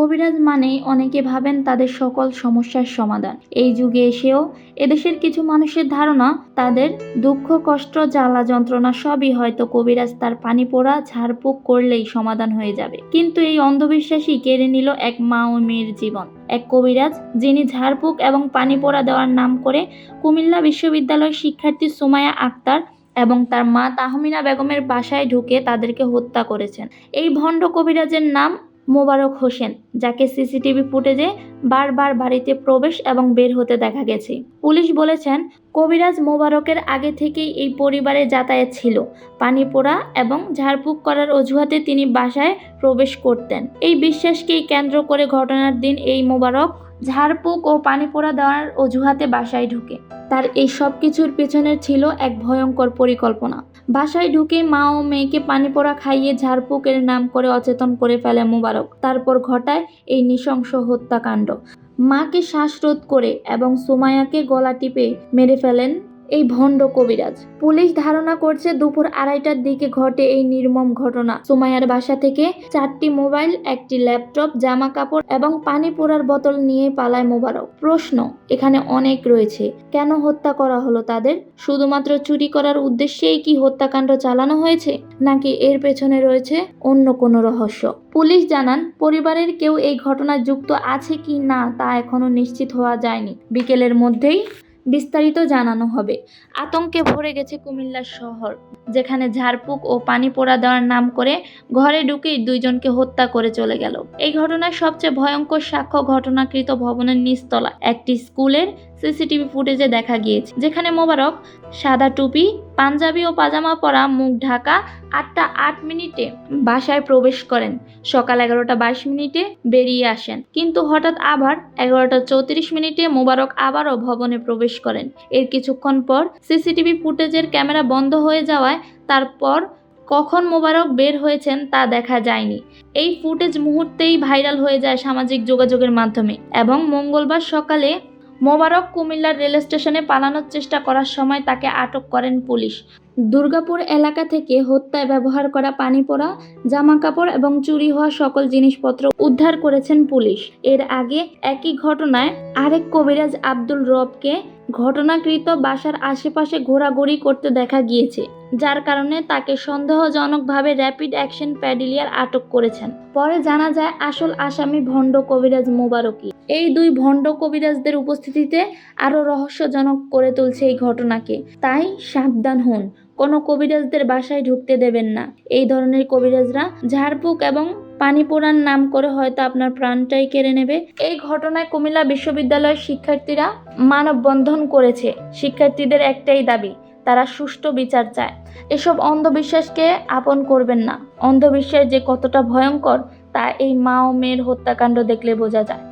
কবিরাজ মানেই অনেকে ভাবেন তাদের সকল সমস্যার সমাধান। এই যুগে এসেও এদেশের কিছু মানুষের ধারণা, তাদের দুঃখ, কষ্ট, জ্বালা যন্ত্রণা সবই হয়তো কবিরাজ তার পানি পোড়া, ঝাড়ফুঁক করলেই সমাধান হয়ে যাবে। কিন্তু এই অন্ধবিশ্বাসই কেড়ে নিল এক মা ও মেয়ের জীবন। এক কবিরাজ যিনি ঝাড়ফুঁক এবং পানি পোড়া দেওয়ার নাম করে কুমিল্লা বিশ্ববিদ্যালয়ের শিক্ষার্থী সুমায়া আক্তার এবং তার মা তাহমিনা বেগমের বাসায় ঢুকে তাদেরকে হত্যা করেছেন। এই ভণ্ড কবিরাজের নাম মোবারক হোসেন, যাকে সিসিটিভি ফুটেজে বারবার বাড়িতে প্রবেশ এবং বের হতে দেখা গেছে। পুলিশ বলেছেন, কবিরাজ মোবারকের আগে থেকেই এই পরিবারে যাতায়াত ছিল। পানি পোড়া এবং ঝাড়ফুঁক করার অজুহাতে তিনি বাসায় প্রবেশ করতেন। এই বিশ্বাসকেই কেন্দ্র করে ঘটনার দিন এই মোবারক ঝাড়ফুঁক ও পানি পোড়া দেওয়ার অজুহাতে বাসায় ঢুকে। তার এই সব কিছুর পেছনে ছিল এক ভয়ঙ্কর পরিকল্পনা। বাসায় ঢুকে মা ও মেয়েকে পানি পোড়া খাইয়ে ঝাড়ফুঁকের নাম করে অচেতন করে ফেলে মুবারক। তারপর ঘটায় এই নৃশংস হত্যাকাণ্ড। মাকে শ্বাসরোধ করে এবং সোমায়াকে গলা টিপে মেরে ফেলেন এই ভণ্ড কবিরাজ। পুলিশ ধারণা করছে দুপুর আড়াইটার দিকে ঘটে এই নির্মম ঘটনা। সুমাইয়ার বাসা থেকে চারটি মোবাইল, একটি ল্যাপটপ জামা কাপড় এবং পানি পোড়ার বোতল নিয়ে পালায় মোবারক। প্রশ্ন, এখানে অনেক রয়েছে। কেন হত্যা করা হলো তাদের? শুধুমাত্র চুরি করার উদ্দেশ্যেই কি হত্যাকাণ্ড চালানো হয়েছে? নাকি এর পেছনে রয়েছে অন্য কোনো রহস্য? পুলিশ জানান, পরিবারের কেউ এই ঘটনায় যুক্ত আছে কি না তা এখনও নিশ্চিত হওয়া যায়নি। বিকেলের মধ্যেই বিস্তারিত জানানো হবে। আতঙ্কে ভরে গেছে কুমিল্লার শহর, যেখানে ঝাড়ফুঁক ও পানি পোড়া দেওয়ার নাম করে ঘরে ঢুকেই দুইজনকে হত্যা করে চলে গেল। এই ঘটনায় সবচেয়ে ভয়ঙ্কর সাক্ষ্য ঘটনাকৃত ভবনের নিচতলা একটি স্কুলের সিসিটিভি ফুটেজে দেখা গিয়েছে, যেখানে মোবারক, সাদা টুপি, পাঞ্জাবি ও পাজামা পরা মুখ ঢাকা আটটা আট মিনিটে বাসায় প্রবেশ করেন। সকাল এগারোটা বাইশ মিনিটে বেরিয়ে আসেন। কিন্তু হঠাৎ আবার এগারোটা চৌত্রিশ মিনিটে মোবারক আবারও ভবনে প্রবেশ করেন। এর কিছুক্ষণ পর সিসিটিভি ফুটেজের ক্যামেরা বন্ধ হয়ে যাওয়ায় তারপর কখন মোবারক বের হয়েছেন তা দেখা যায়নি। এই ফুটেজ মুহূর্তেই ভাইরাল হয়ে যায় সামাজিক যোগাযোগের মাধ্যমে এবং মঙ্গলবার সকালে মোবারক কুমিল্লার রেল স্টেশনে পালানোর চেষ্টা করার সময় তাকে আটক করেন পুলিশ। দুর্গাপুর এলাকা থেকে হত্যায় ব্যবহার করা পানি পোড়া জামা কাপড় এবং চুরি হওয়া সকল জিনিসপত্র উদ্ধার করেছেন পুলিশ। এর আগে একই ঘটনায় আরেক কবিরাজ আব্দুল রবকে ঘটনাকৃত বাসার আশেপাশে ঘোরাঘুরি করতে দেখা গিয়েছে, যার কারণে তাকে সন্দেহজনকভাবে র্যাপিড অ্যাকশন প্যাডিলিয়ার আটক করেছেন। পরে জানা যায়, আসল আসামি ভণ্ড কবিরাজ মোবারকই এই দুই ভণ্ড কবিরাজদের উপস্থিতিতে আরও রহস্যজনক করে তুলছে এই ঘটনাকে। তাই সাবধান হন, কোনো কবিরাজদের বাসায় ঢুকতে দেবেন না। এই ধরনের কবিরাজরা ঝাড়ফুঁক এবং পানি পোড়ার নাম করে হয়তো আপনার প্রাণটাই কেড়ে নেবে। এই ঘটনায় কুমিল্লা বিশ্ববিদ্যালয়ের শিক্ষার্থীরা মানববন্ধন করেছে। শিক্ষার্থীদের একটাই দাবি, তারা সুষ্ঠু বিচার চায়। এসব অন্ধবিশ্বাসকে আপন করবেন না। অন্ধবিশ্বাস যে কতটা ভয়ঙ্কর, তা এই মা ও মেয়ের হত্যাকাণ্ড দেখলে বোঝা যায়।